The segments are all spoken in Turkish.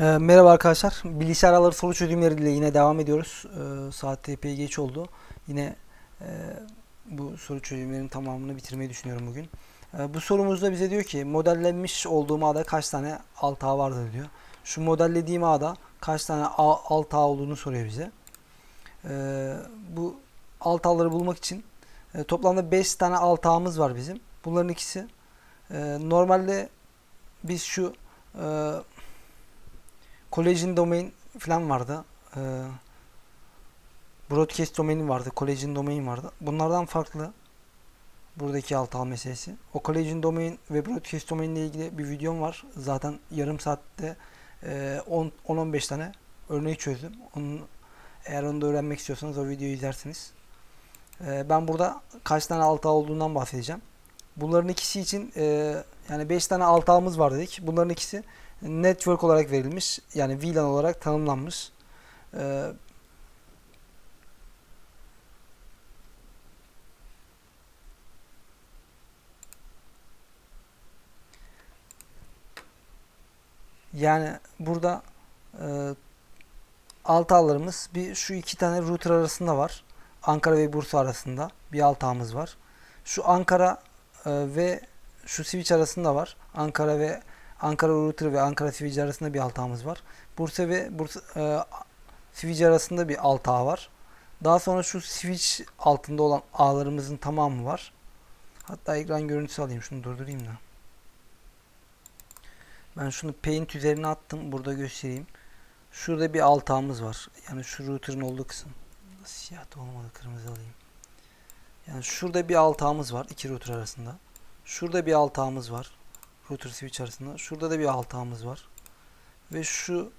Ee, merhaba arkadaşlar. Bilgisayar ağları soru çözümleriyle yine devam ediyoruz. Ee, saat epey geç oldu. Yine e, bu soru çözümlerinin tamamını bitirmeyi düşünüyorum bugün. Ee, bu sorumuzda bize diyor ki modellenmiş olduğum ağda kaç tane alt ağ vardır diyor. Şu modellediğim ağda kaç tane alt ağ olduğunu soruyor bize. Bu alt ağları bulmak için e, toplamda 5 tane alt ağımız var bizim. Bunların ikisi e, normalde biz şu Collagen domain falan vardı. Ee, broadcast domain vardı. Collagen domain vardı. Bunlardan farklı. Buradaki alt al meselesi. O collagen domain ve broadcast domain ile ilgili bir videom var. Zaten yarım saatte e, 10-15 tane örneği çözdüm. Onun, eğer onu da öğrenmek istiyorsanız o videoyu izlersiniz. Ee, ben burada kaç tane alt ağ olduğundan bahsedeceğim. Bunların ikisi için e, yani 5 tane alt ağımız var dedik. Bunların ikisi network olarak verilmiş. Yani VLAN olarak tanımlanmış. Ee, yani burada e, alt ağlarımız bir şu iki tane router arasında var. Ankara ve Bursa arasında bir alt ağımız var. Şu Ankara e, ve şu switch arasında var. Ankara ve Ankara router ve Ankara switch arasında bir alt ağımız var. Bursa ve Bursa e, switch arasında bir alt ağ var. Daha sonra şu switch altında olan ağlarımızın tamamı var. Hatta ekran görüntüsü alayım. Şunu durdurayım da. Ben şunu paint üzerine attım. Burada göstereyim. Şurada bir alt ağımız var. Yani şu router'ın olduğu kısım. Siyah da olmadı. Kırmızı alayım. Yani şurada bir alt ağımız var. iki router arasında. Şurada bir alt ağımız var router switch arasında. Şurada da bir alt ağımız var. Ve şu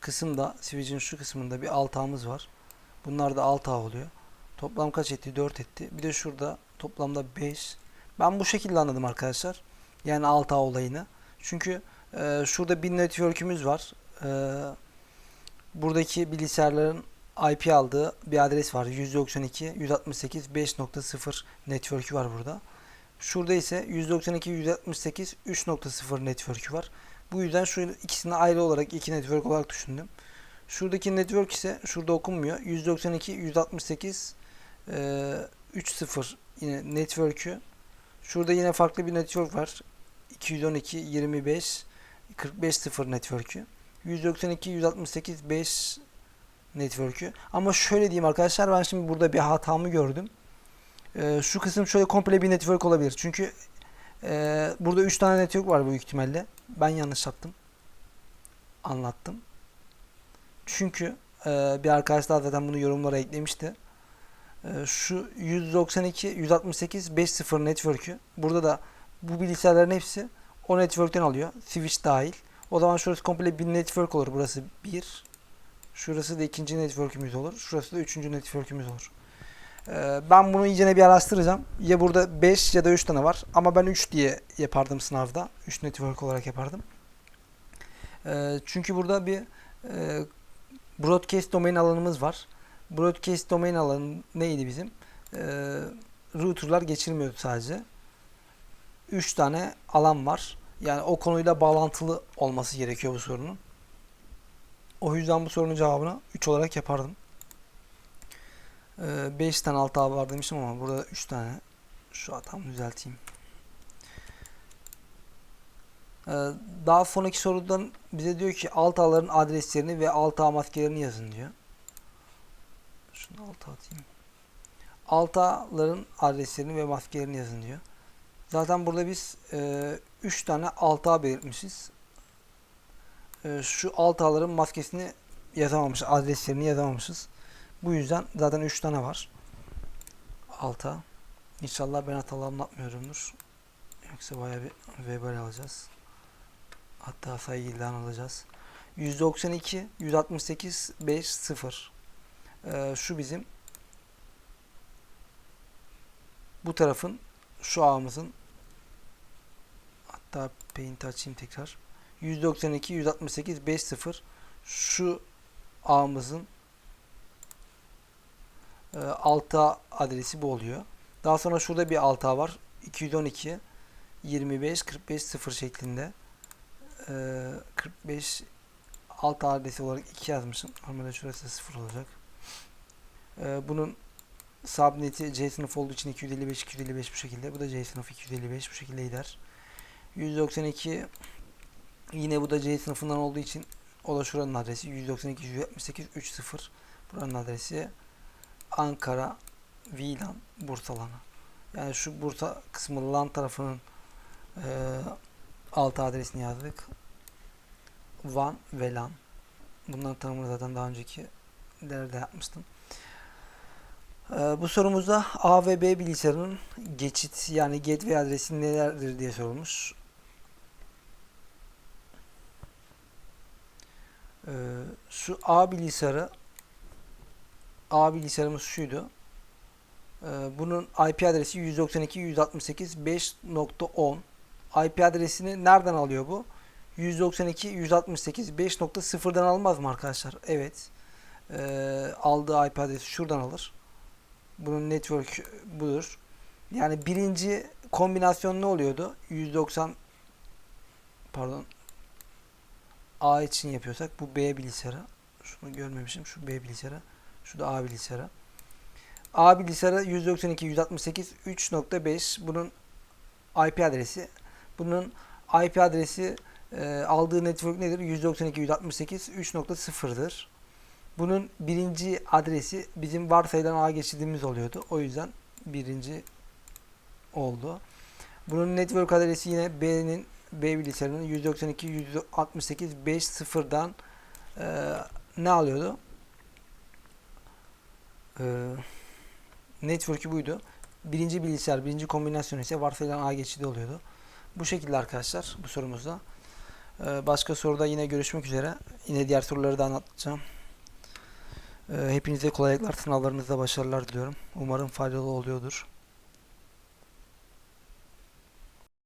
kısımda switch'in şu kısmında bir alt ağımız var. Bunlar da alt ağ oluyor. Toplam kaç etti? 4 etti. Bir de şurada toplamda 5. Ben bu şekilde anladım arkadaşlar. Yani alt ağ olayını. Çünkü e, şurada bir network'ümüz var. E, buradaki bilgisayarların IP aldığı bir adres var. 192 168 5.0 network'ü var burada. Şurada ise 192 168 3.0 network'ü var. Bu yüzden şu ikisini ayrı olarak iki network olarak düşündüm. Şuradaki network ise şurada okunmuyor. 192 168 e, 3.0 yine network'ü. Şurada yine farklı bir network var. 212 25 45.0 network'ü. 192 168 5 network'ü. Ama şöyle diyeyim arkadaşlar ben şimdi burada bir hatamı gördüm. Ee, şu kısım şöyle komple bir network olabilir. Çünkü e, burada 3 tane network var bu ihtimalle. Ben yanlış yaptım. Anlattım. Çünkü e, bir arkadaş daha zaten bunu yorumlara eklemişti. E, şu 192 168 5.0 network'ü burada da bu bilgisayarların hepsi o network'ten alıyor. Switch dahil. O zaman şurası komple bir network olur. Burası bir. Şurası da ikinci network'ümüz olur. Şurası da üçüncü network'ümüz olur. Ee, ben bunu iyicene bir araştıracağım. Ya burada 5 ya da 3 tane var. Ama ben 3 diye yapardım sınavda. 3 network olarak yapardım. Ee, çünkü burada bir e, broadcast domain alanımız var. Broadcast domain alanı neydi bizim? Ee, routerlar geçirmiyordu sadece. 3 tane alan var. Yani o konuyla bağlantılı olması gerekiyor bu sorunun. O yüzden bu sorunun cevabını 3 olarak yapardım. 5 tane alt ağ var demişim ama burada 3 tane. Şu hatamı düzelteyim. Ee, daha sonraki sorudan bize diyor ki alt ağların adreslerini ve alt ağ maskelerini yazın diyor. Şunu alt atayım. Alt ağların adreslerini ve maskelerini yazın diyor. Zaten burada biz 3 e, tane alt ağ belirtmişiz. E, şu alt ağların maskesini yazamamışız. Adreslerini yazamamışız. Bu yüzden zaten 3 tane var. Alta. İnşallah ben hatalı anlatmıyorumdur. Yoksa bayağı bir vebal alacağız. Hatta sayı ilan alacağız. 192 168 5 0. Ee, şu bizim bu tarafın şu ağımızın hatta paint açayım tekrar. 192 168 5 0 şu ağımızın e, alta adresi bu oluyor. Daha sonra şurada bir alta var. 212 25 45 0 şeklinde. E, 45 alt adresi olarak 2 yazmışım. Normalde şurası 0 olacak. Ee, bunun subneti C sınıfı olduğu için 255 255 bu şekilde. Bu da C sınıfı 255 bu şekilde gider. 192 yine bu da C sınıfından olduğu için o da şuranın adresi 192 178 30 buranın adresi Ankara VLAN Bursa LAN'ı. Yani şu Bursa kısmı LAN tarafının e, alt adresini yazdık. WAN ve LAN. Bunların tanımını zaten daha önceki derste yapmıştım. E, bu sorumuzda A ve B bilgisayarının geçit yani gateway adresi nelerdir diye sorulmuş. E, şu A bilgisayarı A bilgisayarımız şuydu. Ee, Bunun IP adresi 192.168.5.10. IP adresini nereden alıyor bu? 192.168.5.0'dan almaz mı arkadaşlar? Evet. Ee, aldığı IP adresi şuradan alır. Bunun network budur. Yani birinci kombinasyon ne oluyordu? 190 pardon A için yapıyorsak bu B bilgisayarı. Şunu görmemişim. Şu B bilgisayarı. Şu da A bilgisayarı. A bilgisayarı 192.168.3.5 bunun IP adresi. Bunun IP adresi e, aldığı network nedir? 192.168.3.0'dır. Bunun birinci adresi bizim varsayılan A geçidimiz oluyordu. O yüzden birinci oldu. Bunun network adresi yine B'nin B bilgisayarının 192.168.5.0'dan e, ne alıyordu? Ee, network'ü buydu. Birinci bilgisayar, birinci kombinasyon ise varsayılan A geçidi oluyordu. Bu şekilde arkadaşlar bu sorumuzda. Ee, başka soruda yine görüşmek üzere. Yine diğer soruları da anlatacağım. Ee, hepinize kolaylıklar, sınavlarınızda başarılar diliyorum. Umarım faydalı oluyordur.